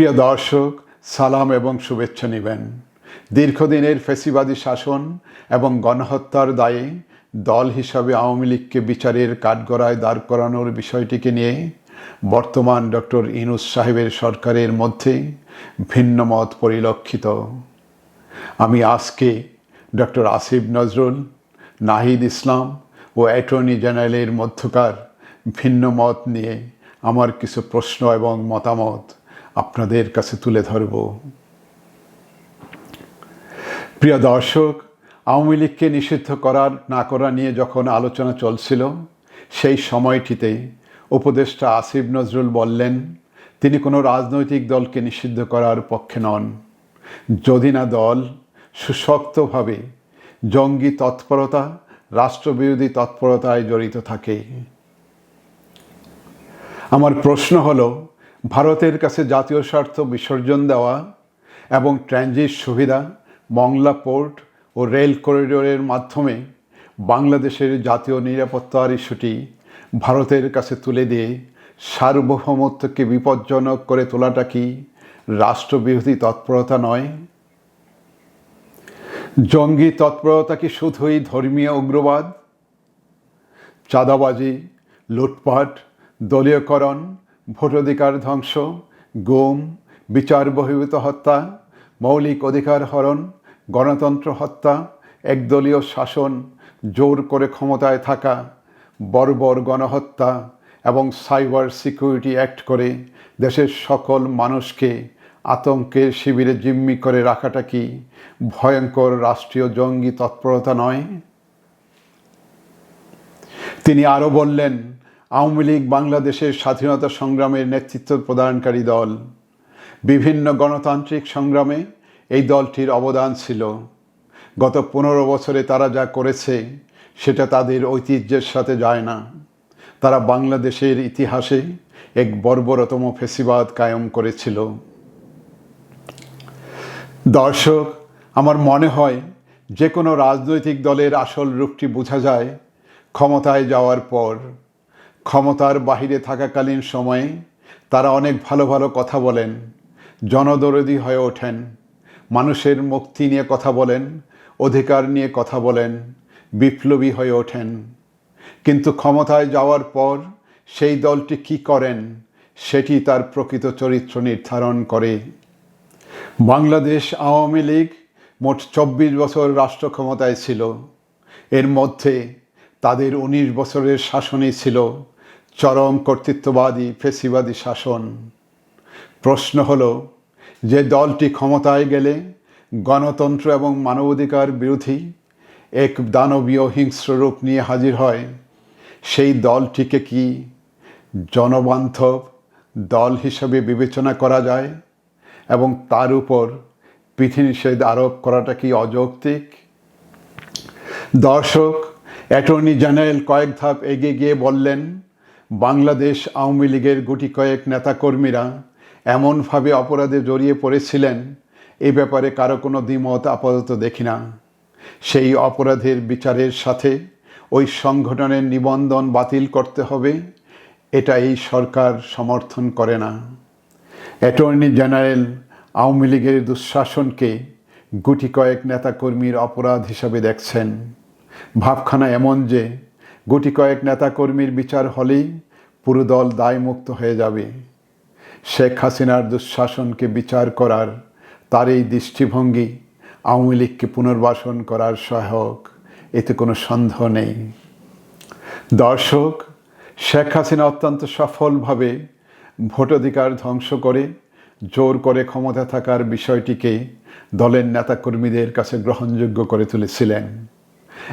প্রিয় দর্শক, সালাম এবং শুভেচ্ছা নেবেন। দীর্ঘদিনের ফেসিবাদী শাসন এবং গণহত্যার দায়ে দল হিসাবে আওয়ামী লীগকে বিচারের কাঠগড়ায় দাঁড় করানোর বিষয়টিকে নিয়ে বর্তমান ডক্টর ইনুস সাহেবের সরকারের মধ্যে ভিন্ন মত পরিলক্ষিত। আমি আজকে ডক্টর আসিফ নজরুল, নাহিদ ইসলাম ও অ্যাটর্নি জেনারেলের মধ্যকার ভিন্ন মত নিয়ে আমার কিছু প্রশ্ন এবং মতামত আপনাদের কাছে তুলে ধরব। প্রিয় দর্শক, আওয়ামী লীগকে নিষিদ্ধ করার, না করা নিয়ে যখন আলোচনা চলছিল, সেই সময়টিতে উপদেষ্টা আসিফ নজরুল বললেন, তিনি কোনো রাজনৈতিক দলকে নিষিদ্ধ করার পক্ষে নন। যদি না দল, সুশক্তভাবে জঙ্গি তৎপরতা, রাষ্ট্রবিরোধী তৎপরতায় জড়িত থাকে। আমার প্রশ্ন হলো ভারতের কাছে জাতীয় স্বার্থ বিসর্জন দেওয়া এবং ট্রানজিট সুবিধা মংলা পোর্ট ও রেল করিডোরের মাধ্যমে বাংলাদেশের জাতীয় নিরাপত্তার ইস্যুটি ভারতের কাছে তুলে দিয়ে সার্বভৌমত্বকে বিপজ্জনক করে তোলাটা কি রাষ্ট্রবিরোধী তৎপরতা নয়? জঙ্গি তৎপরতা কি শুধুই ধর্মীয় উগ্রবাদ? চাঁদাবাজি, লুটপাট, দলীয়করণ ভোটাধিকার ধ্বংস, গুম, বিচার বহির্ভূত হত্যা, মৌলিক অধিকার হরণ, গণতন্ত্র হত্যা, একদলীয় শাসন, জোর করে ক্ষমতায় থাকা, বর্বর গণহত্যা এবং সাইবার সিকিউরিটি অ্যাক্ট করে দেশের সকল মানুষকে আতঙ্কের শিবিরে জিম্মি করে রাখাটা কি ভয়ঙ্কর রাষ্ট্রীয় জঙ্গি তৎপরতা নয়? তিনি আরও বললেন আওয়ামী লীগ বাংলাদেশের স্বাধীনতা সংগ্রামের নেতৃত্ব প্রদানকারী দল। বিভিন্ন গণতান্ত্রিক সংগ্রামে এই দলটির অবদান ছিল। গত পনেরো বছরে তারা যা করেছে, সেটা তাদের ঐতিহ্যের সাথে যায় না। তারা বাংলাদেশের ইতিহাসে এক বর্বরতম ফেসিবাদ কায়েম করেছিল। দর্শক, আমার মনে হয় যে কোনো রাজনৈতিক দলের আসল রূপটি বোঝা যায় ক্ষমতায় যাওয়ার পর। ক্ষমতার বাহিরে থাকাকালীন সময়ে তারা অনেক ভালো ভালো কথা বলেন, জনদরদি হয়ে ওঠেন, মানুষের মুক্তি নিয়ে কথা বলেন, অধিকার নিয়ে কথা বলেন, বিপ্লবী হয়ে ওঠেন। কিন্তু ক্ষমতায় যাওয়ার পর সেই দলটি কি করেন সেটি তার প্রকৃত চরিত্র নির্ধারণ করে। বাংলাদেশ আওয়ামী লীগ মোট চব্বিশ বছর রাষ্ট্র ক্ষমতায় ছিল। এর মধ্যে তাদের উনিশ বছরের শাসনই ছিল। চরম কর্তৃত্ববাদী ফেসিবাদী শাসন। প্রশ্ন হলো, যে দলটি ক্ষমতায় গেলে গণতন্ত্র এবং মানবাধিকার বিরোধী এক দানবীয় হিংস্র রূপ নিয়ে হাজির হয়, সেই দলটিকে কি জনবান্ধব দল হিসেবে বিবেচনা করা যায় এবং তার উপর বিধিনিষেধ আরোপ করাটা কি অযৌক্তিক? দর্শক, অ্যাটর্নি জেনারেল কয়েক ধাপ এগিয়ে গিয়ে বললেন বাংলাদেশ আওয়ামী লীগের গুটি কয়েক নেতাকর্মীরা এমনভাবে অপরাধে জড়িয়ে পড়েছিলেন, এ ব্যাপারে কারও কোনো দ্বিমত আপাতত দেখি না। সেই অপরাধের বিচারের সাথে ওই সংগঠনের নিবন্ধন বাতিল করতে হবে এটা এই সরকার সমর্থন করে না। অ্যাটর্নি জেনারেল, আওয়ামী লীগের দুঃশাসনকে গুটি কয়েক নেতাকর্মীর অপরাধ হিসাবে দেখছেন। ভাবখানা এমন যে গুটি কয়েক নেতাকর্মীর বিচার হলেই পুরো দল দায়মুক্ত হয়ে যাবে। শেখ হাসিনার দুঃশাসনকে বিচার করার তার এই দৃষ্টিভঙ্গি আওয়ামী লীগকে পুনর্বাসন করার সহায়ক, এতে কোনো সন্দেহ নেই। দর্শক, শেখ হাসিনা অত্যন্ত সফলভাবে ভোটাধিকার ধ্বংস করে, জোর করে ক্ষমতা থাকার বিষয়টিকে দলের নেতাকর্মীদের কাছে গ্রহণযোগ্য করে তুলেছিলেন।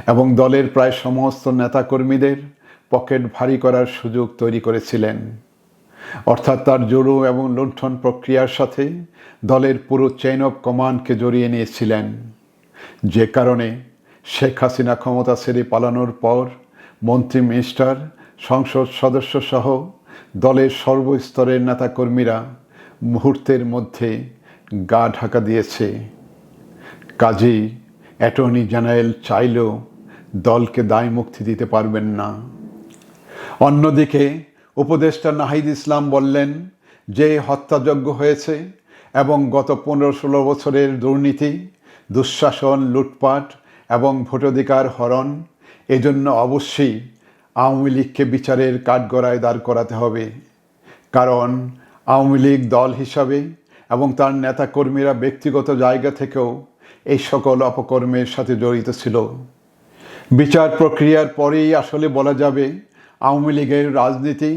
এবং দলের প্রায় সমস্ত নেতাকর্মীদের পকেট ভারী করার সুযোগ তৈরি করেছিলেন। অর্থাৎ তার জোরু এবং লুণ্ঠন প্রক্রিয়ার সাথে দলের পুরো চেইন অফ কমান্ডকে জড়িয়ে নিয়েছিলেন। যে কারণে শেখ হাসিনা ক্ষমতা ছেড়ে পালানোর পর মন্ত্রী, মিনিস্টার, সংসদ সদস্য সহ দলের সর্বস্তরের নেতাকর্মীরা মুহূর্তের মধ্যে গা ঢাকা দিয়েছে। কাজেই অ্যাটর্নি জেনারেল চাইলেও দলকে দায় মুক্তি দিতে পারবেন না। অন্যদিকে, উপদেষ্টা নাহিদ ইসলাম বললেন, যে হত্যাযজ্ঞ হয়েছে এবং গত পনেরো ষোলো বছরের দুর্নীতি, দুঃশাসন, লুটপাট এবং ভোটাধিকার হরণ, এজন্য অবশ্যই আওয়ামী লীগকে বিচারের কাঠগড়ায় দাঁড় করাতে হবে। কারণ আওয়ামী লীগ দল হিসাবে এবং তার নেতাকর্মীরা ব্যক্তিগত জায়গা থেকেও এই সকল অপকর্মের সাথে জড়িত ছিল। বিচার প্রক্রিয়ার পরেই আসলে বলা যাবে, আওয়ামী লীগের রাজনীতি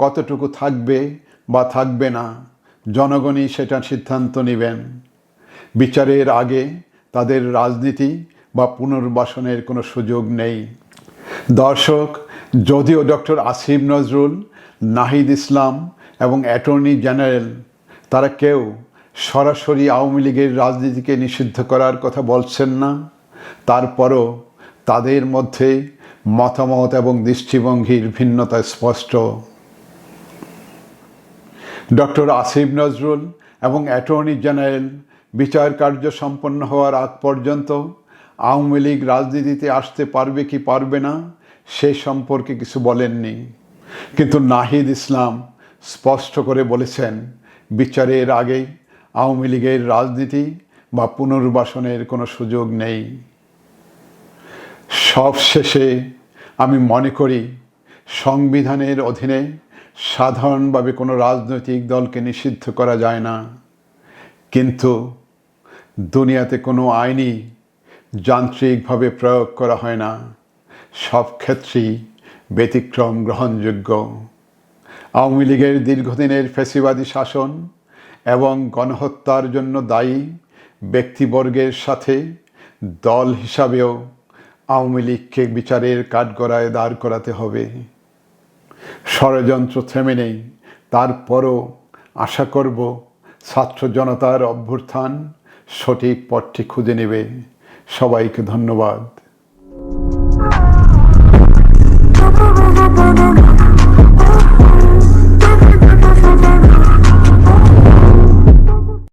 কতটুকু থাকবে বা থাকবে না, জনগণই সেটা সিদ্ধান্ত নেবেন। বিচারের আগে তাদের রাজনীতি বা পুনর্বাসনের কোনো সুযোগ নেই। দর্শক, যদিও ডক্টর আসিফ নজরুল, নাহিদ ইসলাম এবং অ্যাটর্নি জেনারেল, তারা কেউ সরাসরি আওয়ামী লীগের রাজনীতিকে নিষিদ্ধ করার কথা বলছেন না। তারপরও তাদের মধ্যে মতামত এবং দৃষ্টিভঙ্গির ভিন্নতা স্পষ্ট। ডক্টর আসিফ নজরুল এবং অ্যাটর্নি জেনারেল বিচার কার্য সম্পন্ন হওয়ার আগ পর্যন্ত আওয়ামী লীগ রাজনীতিতে আসতে পারবে কি পারবে না, সে সম্পর্কে কিছু বলেননি। কিন্তু নাহিদ ইসলাম স্পষ্ট করে বলেছেন, বিচারের আগে আওয়ামী লীগের রাজনীতি বা পুনর্বাসনের কোনো সুযোগ নেই। সব শেষে আমি মনে করি, সংবিধানের অধীনে সাধারণভাবে কোনো রাজনৈতিক দলকে নিষিদ্ধ করা যায় না। কিন্তু দুনিয়াতে কোনো আইনই যান্ত্রিকভাবে প্রয়োগ করা হয় না। সব ক্ষেত্রেই ব্যতিক্রম, গ্রহণযোগ্য। আওয়ামী লীগের দীর্ঘদিনের ফেসিবাদী শাসন এবং গণহত্যার জন্য দায়ী ব্যক্তিবর্গের সাথে দল হিসাবেও আওয়ামী লীগকে বিচারের কাঠগড়ায় দাঁড় করাতে হবে। ষড়যন্ত্র থেমে নেই। তারপরও আশা করব ছাত্র জনতার অভ্যুত্থান সঠিক পথটি খুঁজে নেবে। সবাইকে ধন্যবাদ।